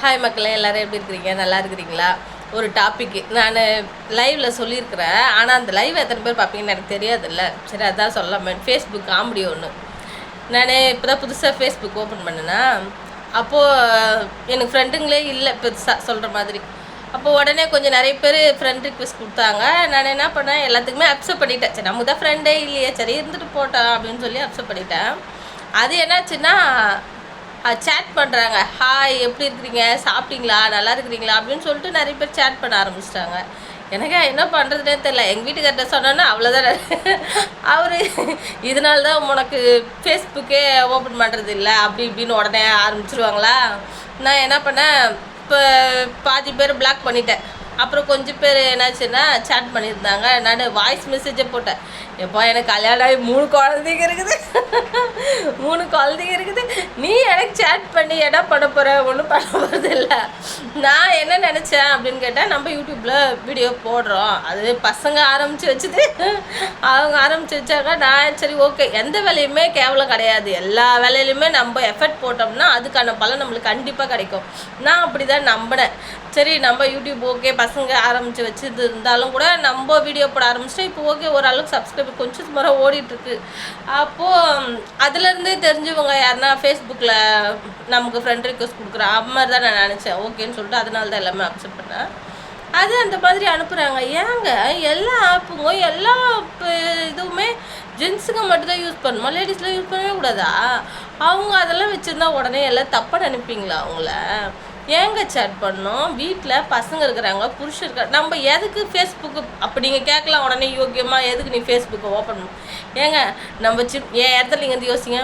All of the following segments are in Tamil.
ஹாய் மக்களே எல்லோரும் எப்படி இருக்கிறீங்க? நல்லா இருக்கிறீங்களா? ஒரு டாப்பிக்கு நான் லைவில் சொல்லியிருக்கிறேன். ஆனால் அந்த லைவ் எத்தனை பேர் பார்ப்பீங்கன்னு எனக்கு தெரியாதுல்ல. சரி அதான் சொல்லாம ஃபேஸ்புக் காமெடி ஒன்று நான் இப்போ தான் புதுசாக ஃபேஸ்புக் ஓப்பன் பண்ணேன்னா அப்போது எனக்கு ஃப்ரெண்டுங்களே இல்லை பெருசாக சொல்கிற மாதிரி. அப்போ உடனே கொஞ்சம் நிறைய பேர் ஃப்ரெண்ட் ரிக்வெஸ்ட் கொடுத்தாங்க. நான் என்ன பண்ணேன்? எல்லாத்துக்குமே அப்செப்ட் பண்ணிட்டேன். சரி நமக்கு தான் ஃப்ரெண்டே இல்லையே. சரி இருந்துட்டு போட்டோம் அப்படின்னு சொல்லி அப்செப்ட் பண்ணிட்டேன். அது என்னாச்சுன்னா சேட் பண்ணுறாங்க ஹாய் எப்படி இருக்கிறீங்க? சாப்பிட்டீங்களா? நல்லா இருக்கிறீங்களா? அப்படின்னு சொல்லிட்டு நிறைய பேர் சேட் பண்ண ஆரம்பிச்சிட்டாங்க. எனக்கு என்ன பண்ணுறதுனே தெரில எங்கள் வீட்டுக்கார்ட்ட சொன்னோன்னா அவ்வளோதான் அவர் இதனால தான் உனக்கு ஃபேஸ்புக்கே ஓப்பன் பண்ணுறது இல்லை? அப்படி இப்படின்னு உடனே ஆரம்பிச்சிருவாங்களா? நான் என்ன பண்ணேன் இப்போ பாதி பேர் பிளாக் பண்ணிட்டேன். அப்புறம் கொஞ்சம் பேர் என்னாச்சுன்னா சேட் பண்ணியிருந்தாங்க. நான் வாய்ஸ் மெசேஜை போட்டேன். எப்போ எனக்கு கல்யாணம் ஆகி மூணு குழந்தைங்க இருக்குது மூணு குழந்தைங்க இருக்குது நீ எனக்கு நீ பண்ணி பண்ண போகிற ஒன்றும் பண்ண போகிறது இல்லை நான் என்ன நினச்சேன் அப்படின்னு கேட்டால் நம்ம யூடியூப்பில் வீடியோ போடுறோம். அது பசங்க ஆரம்பித்து வச்சுது. அவங்க ஆரம்பித்து வச்சாக்கா நான் சரி ஓகே எந்த வேலையுமே கேவலம் கிடையாது. எல்லா வேலையிலுமே நம்ம எஃபர்ட் போட்டோம்னா அதுக்கான பலன் நம்மளுக்கு கண்டிப்பாக கிடைக்கும். நான் அப்படி தான் நம்பினேன். சரி நம்ம யூடியூப் ஓகே பசங்க ஆரம்பித்து வச்சுது இருந்தாலும் கூட நம்ம வீடியோ போட ஆரம்பிச்சிட்டோம் இப்போ ஓகே ஓரளவுக்கு சப்ஸ்கிரைப் கொஞ்சம் சுமாராக ஓடிட்டுருக்கு. அப்போது அதுலேருந்தே தெரிஞ்சவங்க யாருன்னா ஃபேஸ்புக்கில் நமக்கு ஃப்ரெண்ட் ரிக்வஸ்ட் கொடுக்குறா அது மாதிரி தான் நான் நினச்சேன். ஓகேன்னு சொல்லிட்டு அதனால தான் எல்லாமே அக்செப்ட் பண்ணேன். அது அந்த மாதிரி அனுப்புகிறாங்க ஏங்க? எல்லா ஆப்புங்க எல்லா இதுவுமே ஜென்ஸுங்க மட்டும்தான் யூஸ் பண்ணுமா? லேடிஸ்லாம் யூஸ் பண்ணவே கூடாதா? அவங்க அதெல்லாம் வச்சுருந்தா உடனே எல்லாம் தப்பாக நினைப்பீங்களா அவங்கள? ஏங்க சேட் பண்ணோம்? வீட்டில் பசங்க இருக்கிறாங்க புருஷன் இருக்காங்க நம்ம எதுக்கு ஃபேஸ்புக்கு அப்போ நீங்கள் கேட்கலாம் உடனே யோக்கியமாக எதுக்கு நீ ஃபேஸ்புக்கை ஓப்பன் ஏங்க நம்ம சி என் இடத்துல நீங்கள் வந்து யோசிங்க.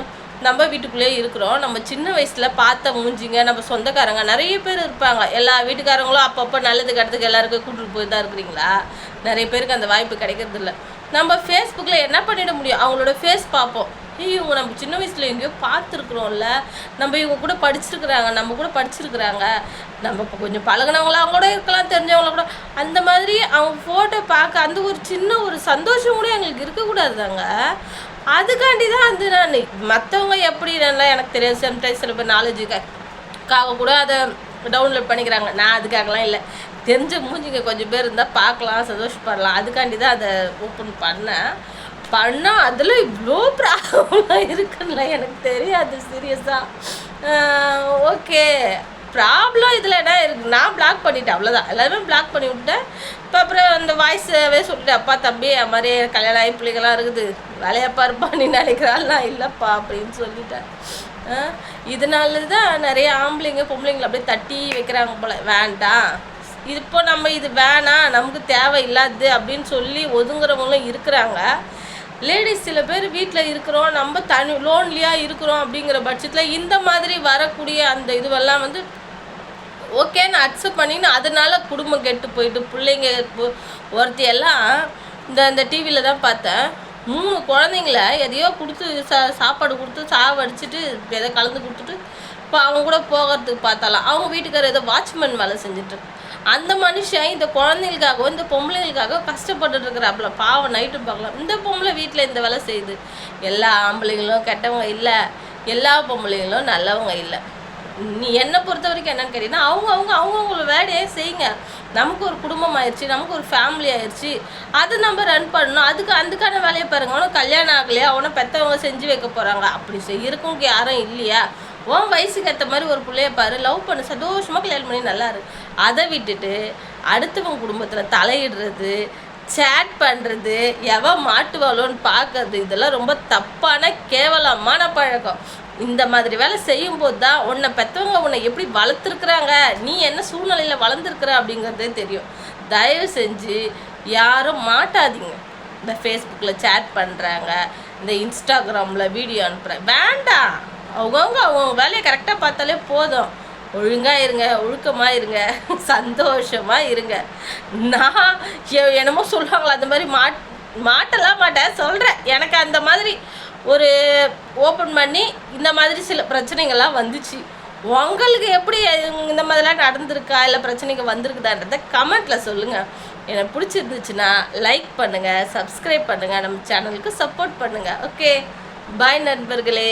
நம்ம வீட்டுக்குள்ளேயே இருக்கிறோம். நம்ம சின்ன வயசில் பார்த்த மூஞ்சிங்க நம்ம சொந்தக்காரங்க நிறைய பேர் இருப்பாங்க. எல்லா வீட்டுக்காரங்களும் அப்பப்போ நல்லது கெட்டதுக்கு எல்லாருக்கும் கூட்டிட்டு போய் தான் இருக்கிறீங்களா? நிறைய பேருக்கு அந்த வாய்ப்பு கிடைக்கிறது இல்லை. நம்ம ஃபேஸ்புக்கில் என்ன பண்ணிட முடியும்? அவங்களோட ஃபேஸ் பார்ப்போம். ஏய் இவங்க நம்ம சின்ன வயசில் எங்கேயோ பார்த்துருக்குறோம்ல. நம்ம இவங்க கூட படிச்சிருக்கிறாங்க நம்ம கூட படிச்சிருக்கிறாங்க. நம்ம இப்போ கொஞ்சம் பழகுனவங்களாம் கூட இருக்கலாம் தெரிஞ்சவங்கள கூட. அந்த மாதிரி அவங்க ஃபோட்டோ பார்க்க அந்த ஒரு சின்ன ஒரு சந்தோஷம் கூட எங்களுக்கு இருக்கக்கூடாது தாங்க அதுக்காண்டி தான் வந்து நான் மற்றவங்க எப்படி நல்லா எனக்கு தெரியாது. சம்டைம்ஸ் சில பேர் நாலேஜுக்காக கூட அதை டவுன்லோட் பண்ணிக்கிறாங்க. நான் அதுக்காகலாம் இல்லை. தெரிஞ்ச மூஞ்சிங்க கொஞ்சம் பேர் இருந்தால் பார்க்கலாம் சந்தோஷப்படலாம். அதுக்காண்டி தான் அதை ஓப்பன் பண்ணேன். பண்ணால் அதில் இவ்வளோ ப்ராப்ளம் இருக்குன்னா எனக்கு தெரியாது சீரியஸாக ஓகே ப்ராப்ளம் இதில் என்ன இருக்குது நான் பிளாக் பண்ணிட்டேன் அவ்வளோதான் எல்லாருமே பிளாக் பண்ணி விட்டேன் இப்போ அப்புறம் அந்த வாய்ஸவே சொல்லிட்டேன் அப்பா தம்பி அது மாதிரி கல்யாணம் ஆகி பிள்ளைங்களாம் இருக்குது. வேலையப்பா இருப்பா நீ நினைக்கிறாள் நான் இல்லைப்பா அப்படின்னு சொல்லிட்டேன். இதனால தான் நிறைய ஆம்பளைங்க பொம்பளைங்களை அப்படியே தட்டி வைக்கிறாங்க போல. வேண்டாம். இது இப்போ நம்ம இது வேணாம் நமக்கு தேவையில்லாது அப்படின்னு சொல்லி ஒதுங்குறவங்களும் இருக்கிறாங்க. லேடிஸ் சில பேர் வீட்டில் இருக்கிறோம் நம்ம தனி லோன்லியாக இருக்கிறோம் அப்படிங்கிற பட்சத்தில் இந்த மாதிரி வரக்கூடிய அந்த இதுவெல்லாம் வந்து ஓகேன்னு அக்செப்ட் பண்ணின்னு அதனால குடும்பம் கெட்டு போயிட்டு பிள்ளைங்க ஒருத்தையெல்லாம் ஒருத்தி எல்லாம் இந்த இந்த டிவியில் தான் பார்த்தேன். மூணு குழந்தைங்கள எதையோ கொடுத்து சா சாப்பாடு கொடுத்து சாவடிச்சிட்டு எதை கலந்து கொடுத்துட்டு இப்போ அவங்க கூட போகிறதுக்கு பார்த்தாலாம். அவங்க வீட்டுக்காரர் ஏதோ வாட்ச்மேன் வேலை செஞ்சுட்டு அந்த மனுஷன் இந்த குழந்தைங்களுக்காக இந்த பொம்பளைங்களுக்காக கஷ்டப்பட்டுட்டு இருக்கிறாப்புல. பாவம் நைட்டு பார்க்கலாம் இந்த பொம்பளை வீட்டில் இந்த வேலை செய்யுது. எல்லா ஆம்பளைங்களும் கெட்டவங்க இல்லை. எல்லா பொம்பளைங்களும் நல்லவங்க இல்லை. நீ என்னை பொறுத்த வரைக்கும் என்னன்னு கேட்டீங்கன்னா அவங்க அவங்க அவங்கவுங்கள வேலையை செய்யுங்க. நமக்கு ஒரு குடும்பம் ஆயிடுச்சு நமக்கு ஒரு ஃபேமிலி ஆயிடுச்சு. அது நம்ம ரன் பண்ணணும். அதுக்கு அதுக்கான வேலையை பாருங்க. அவனும் கல்யாணம் ஆகலையா? அவனை பெற்றவங்க செஞ்சு வைக்க போகிறாங்க அப்படி செய்யறக்கும் யாரும் இல்லையா? உன் வயசுக்கு ஏற்ற மாதிரி ஒரு பிள்ளைய பாரு. லவ் பண்ணு. சந்தோஷமாக கல்யாணம் பண்ணி. நல்லா இருக்கு அதை விட்டுட்டு அடுத்தவங்க குடும்பத்தில் தலையிடுறது சேட் பண்ணுறது எவன் மாட்டுவாளோன்னு பார்க்கறது இதெல்லாம் ரொம்ப தப்பான கேவலமான பழக்கம். இந்த மாதிரி வேலை செய்யும்போது தான் உன்னை பெற்றவங்க உன்னை எப்படி வளர்த்துருக்குறாங்க? நீ என்ன சூழ்நிலையில் வளர்ந்துருக்குற அப்படிங்கிறதே தெரியும். தயவு செஞ்சு யாரும் மாட்டாதீங்க. இந்த ஃபேஸ்புக்கில் சேட் பண்ணுறாங்க இந்த இன்ஸ்டாகிராமில் வீடியோ அனுப்புகிறேன் வேண்டாம். அவங்கவுங்க அவங்க வேலையை கரெக்டாக பார்த்தாலே போதும். ஒழுங்காக இருங்க ஒழுக்கமாக இருங்க சந்தோஷமாக இருங்க. நான் எ- என்னமோ சொல்லுவாங்களா அந்த மாதிரி மாட் மாட்டலாம் மாட்டேன் சொல்கிறேன் எனக்கு அந்த மாதிரி ஒரு ஓப்பன் பண்ணி இந்த மாதிரி சில பிரச்சனைகள்லாம் வந்துச்சு. உங்களுக்கு எப்படி இந்த மாதிரிலாம் நடந்திருக்கா இல்லை பிரச்சனைகள் வந்திருக்குதான்றத கமெண்ட்டில் சொல்லுங்கள் எனக்கு பிடிச்சிருந்துச்சுன்னா லைக் பண்ணுங்கள் சப்ஸ்கிரைப் பண்ணுங்கள் நம்ம சேனலுக்கு சப்போர்ட் பண்ணுங்கள் ஓகே பாய் நண்பர்களே.